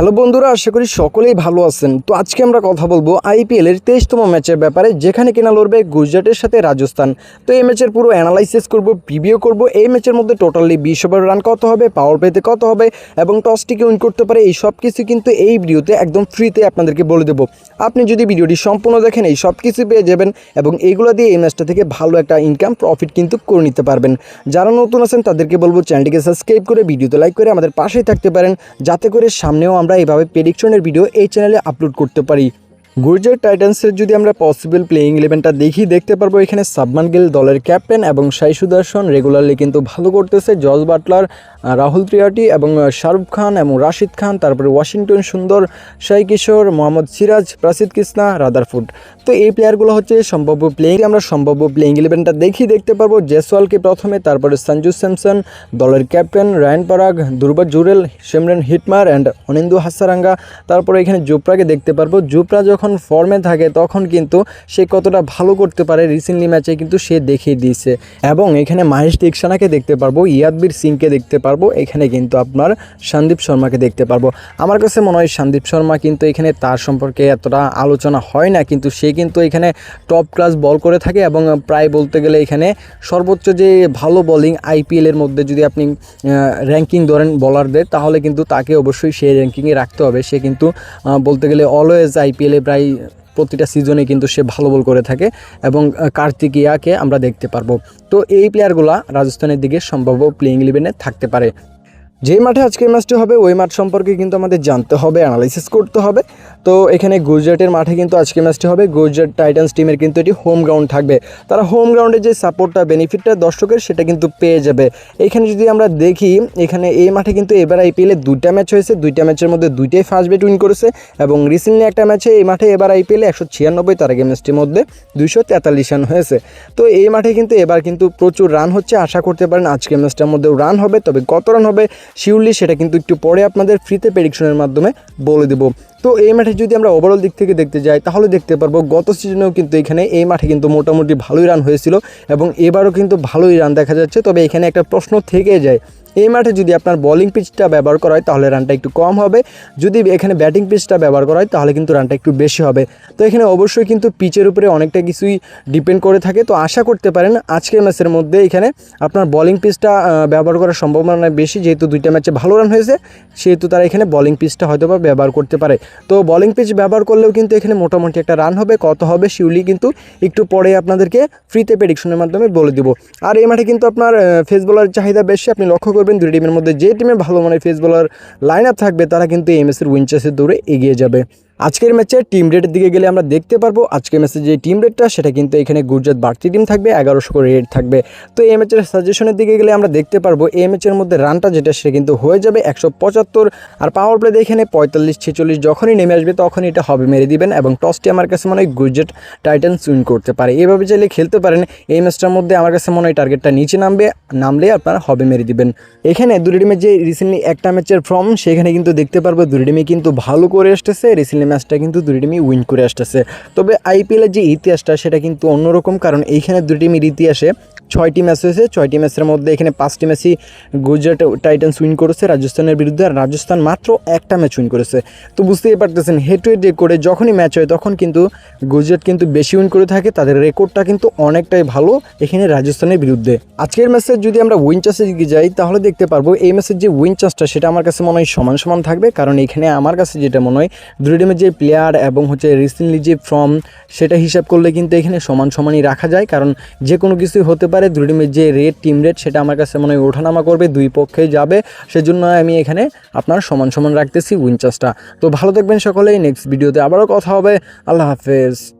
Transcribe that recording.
Hello বন্ধুরা, আশা করি সকলেই ভালো আছেন। তো আজকে আমরা কথা বলব আইপিএল এর তেইশতম ম্যাচের ব্যাপারে, যেখানে কিনা লড়বে গুজরাটের সাথে রাজস্থান। তো এই ম্যাচের পুরো অ্যানালাইসিস করব প্রিভিউ করব, এই ম্যাচের মধ্যে টোটালি বিশ ওভার রান কত হবে পাওয়ার প্লেতে কত হবে, এবং টসটিকে উইন করতে পারে, এই সব কিছু কিন্তু এই ভিডিওতে একদম ফ্রিতে আপনাদেরকে বলে দেবো। আপনি যদি ভিডিওটি সম্পূর্ণ দেখেন, এই সব কিছু পেয়ে যাবেন, এবং এইগুলো দিয়ে এই ম্যাচটা থেকে ভালো একটা ইনকাম প্রফিট কিন্তু করে নিতে পারবেন। যারা নতুন আছেন, তাদেরকে বলব চ্যানেলটিকে সাবস্ক্রাইব করে, ভিডিওতে লাইক করে আমাদের পাশেই থাকতে পারেন, যাতে করে সামনেও আমরা এইভাবে প্রেডিকশনের ভিডিও এই চ্যানেলে আপলোড করতে পারি। গুর্জর টাইটান্সের যদি আমরা পসিবল প্লেয়িং ইলেভেনটা দেখি, দেখতে পারব এখানে সাবমান গিল দলের ক্যাপ্টেন এবং সাই সুদর্শন রেগুলারলি কিন্তু ভালো করতেছে। জজ বাটলার রাহুল ত্রিয়াটি এবং শাহরুখ খান এবং রাশিদ খান, তারপরে ওয়াশিংটন সুন্দর সাই কিশোর, মোহাম্মদ সিরাজ প্রাসিদ কৃষ্ণা, রাদারফুড। তো এই প্লেয়ারগুলো হচ্ছে সম্ভাব্য প্লেয়িং আমরা সম্ভাব্য প্লেয়িং ইলেভেনটা দেখি, দেখতে পারব। জেসওয়ালকে প্রথমে, তারপরে সঞ্জু স্যামসন, দলের captain Riyan Parag, Dhruv Jurel Shimron Hetmyer and Wanindu Hasaranga. তারপরে এখানে জোপ্রাকে দেখতে পারব। জোপ্রা যখন ফর্মে থাকে, তখন কিন্তু সে কতটা ভালো করতে পারে রিসেন্টলি ম্যাচে কিন্তু সে দেখিয়ে দিয়েছে। এবং এখানে মাহেশ দীক্ষানাকে দেখতে পারব, ইয়াদবীর সিংকে দেখতে পারব। এখানে কিন্তু আপনার সন্দীপ শর্মাকে দেখতে পারব। আমার কাছে মনে হয় সন্দীপ শর্মা কিন্তু এখানে তার সম্পর্কে এতটা আলোচনা হয় না, কিন্তু সে কিন্তু এখানে টপ ক্লাস বল করে থাকে এবং প্রায় বলতে গেলে এখানে সর্বোচ্চ যে ভালো বোলিং আইপিএলের মধ্যে যদি আপনি র্যাঙ্কিং ধরেন বলারদের তাহলে কিন্তু তাকে অবশ্যই সেই র্যাঙ্কিংয়ে রাখতে হবে। সে কিন্তু বলতে গেলে অলওয়েজ আইপিএলে প্রায় প্রতিটা সিজনে কিন্তু সে ভালো বল করে থাকে এবং কার্তিকিয়াকে আমরা দেখতে পারব। তো এই প্লেয়ারগুলা রাজস্থানের দিকে সম্ভাব্য প্লেইং ইলেভেনে থাকতে পারে। যে মাঠে আজকে ম্যাচটি হবে, ওই মাঠ সম্পর্কে কিন্তু আমাদের জানতে হবে অ্যানালাইসিস করতে হবে। তো এখানে গুজরাটের মাঠে কিন্তু আজকে ম্যাচটি হবে। গুজরাট টাইটান্স টিমের কিন্তু এটি হোম গ্রাউন্ড থাকবে। তারা হোম গ্রাউন্ডে যে সাপোর্টটা বেনিফিটটা দর্শকের, সেটা কিন্তু পেয়ে যাবে। এখানে যদি আমরা দেখি, এখানে এই মাঠে কিন্তু এবার আইপিএলে দুইটা ম্যাচ হয়েছে। দুইটা ম্যাচের মধ্যে দুইটাই ফার্স্ট বেট উইন করেছে এবং রিসেন্টলি একটা ম্যাচে এই মাঠে এবার আইপিএলে একশো ছিয়ানব্বই তার আগে ম্যাচটির মধ্যে দুইশো তেতাল্লিশ রান হয়েছে। তো এই মাঠে কিন্তু এবার কিন্তু প্রচুর রান হচ্ছে। আশা করতে পারেন আজকের ম্যাচটার মধ্যেও রান হবে, তবে কত রান হবে শিউরলি সেটা কিন্তু একটু পরে আপনাদের ফ্রিতে প্রেডিকশনের মাধ্যমে বলে দেবো। তো এই মাঠে যদি আমরা ওভারঅল দিক থেকে দেখতে যাই, তাহলে দেখতে পারব গত সিজনেও কিন্তু এখানে এই মাঠে কিন্তু মোটামুটি ভালোই রান হয়েছিল এবং এবারও কিন্তু ভালোই রান দেখা যাচ্ছে। তবে এখানে একটা প্রশ্ন থেকে যায়, এই মাঠে যদি আপনার বোলিং পিচটা ব্যবহার করা হয়, তাহলে রানটা একটু কম হবে। যদি এখানে ব্যাটিং পিচটা ব্যবহার করা হয়, তাহলে কিন্তু রানটা একটু বেশি হবে। তো এখানে অবশ্যই কিন্তু পিচের উপরে অনেকটা কিছুই ডিপেন্ড করে থাকে। তো আশা করতে পারেন আজকের ম্যাচের মধ্যে এখানে আপনার বোলিং পিচটা ব্যবহার করার সম্ভাবনা বেশি। যেহেতু দুইটা ম্যাচে ভালো রান হয়েছে, সেহেতু তারা এখানে বোলিং পিচটা হয়তো বা ব্যবহার করতে পারে। তো বলিং পিচ ব্যবহার করলেও কিন্তু এখানে মোটামুটি একটা রান হবে, কত হবে শিউলি কিন্তু একটু পরে আপনাদেরকে ফ্রিতে প্রেডিকশনের মাধ্যমে বলে দিব। আর এই মাঠে কিন্তু আপনার ফেস বলার চাহিদা বেশি, আপনি লক্ষ্য করবেন দুই টিমের মধ্যে যে টিমে ভালো মানের ফেস বলার লাইন আপ থাকবে, তারা কিন্তু এমএসের উইনচাসের দৌড়ে এগিয়ে যাবে। আজকের ম্যাচে টিম রেটের দিকে গেলে আমরা দেখতে পারব। আজকের ম্যাচে যে টিম রেটটা সেটা কিন্তু এখানে গুজরাট বাড়তি টিম থাকবে, এগারোশো করে রেট থাকবে। তো এই ম্যাচের সাজেশনের দিকে গেলে আমরা দেখতে পারব, এই ম্যাচের মধ্যে রানটা যেটা, সেটা কিন্তু হয়ে যাবে একশো পঁচাত্তর। আর পাওয়ার প্লে এখানে পঁয়তাল্লিশ, ছেচল্লিশ, যখনই নেমে আসবে, তখনই এটা হবে, মেরে দিবেন এবং টসটি আমার কাছে মনে হয় গুজরাট টাইটান্স উইন করতে পারে। এভাবে চাইলে খেলতে পারেন, এই ম্যাচটার মধ্যে আমার কাছে মনে হয় টার্গেটটা নিচে নামবে, নামলে আপনারা হবে, মেরে দিবেন। এখানে দুটি টিমের যে রিসেন্টলি একটা ম্যাচের ফর্ম সেখানে কিন্তু দেখতে পারব, দুটি টিমই কিন্তু ভালো করে আসতেছে রিসেন্টলি ম্যাচটা কিন্তু দুটি টিমই উইন করে আসতেছে। তবে আইপিএলের যে ইতিহাসটা, সেটা কিন্তু অন্যরকম, কারণ এইখানে দুটি টিমের ইতিহাসে ছয়টি ম্যাচ হয়েছে। ছয়টি ম্যাচের মধ্যে এখানে পাঁচটি ম্যাচই গুজরাট টাইটান্স উইন করেছে, রাজস্থানের বিরুদ্ধে। আর রাজস্থান মাত্র একটা ম্যাচ উইন করেছে। তো বুঝতেই পারতেছেন হেড টু হেড রেকর্ডে যখনই ম্যাচ হয়, তখন কিন্তু গুজরাট কিন্তু বেশি উইন করে থাকে। তাদের রেকর্ডটা কিন্তু অনেকটাই ভালো এখানে রাজস্থানের বিরুদ্ধে। আজকের ম্যাচে যদি আমরা উইন চাষে দিকে যাই, তাহলে দেখতে পারব এই ম্যাচের যে উইন চাষটা সেটা আমার কাছে মনে হয় সমান সমান থাকবে। কারণ এখানে আমার কাছে যেটা মনে হয় দুই যে প্লেয়ার এবং হচ্ছে রিসেন্টলি যে ফর্ম সেটা হিসাব করলে কিন্তু এখানে সমান সমানই রাখা যায়। কারণ যে কোনো কিছুই হতে পারে দুই টিমের যে রেড টিম রেড সেটা আমার কাছে মনে হয় ওঠানামা করবে, দুই পক্ষে যাবে। সেজন্য আমি এখানে আপনার সমান সমান রাখতেছি উইনচার্সটা তো ভালো থাকবেন সকলেই নেক্সট ভিডিওতে আবারও কথা হবে। আল্লাহ হাফেজ।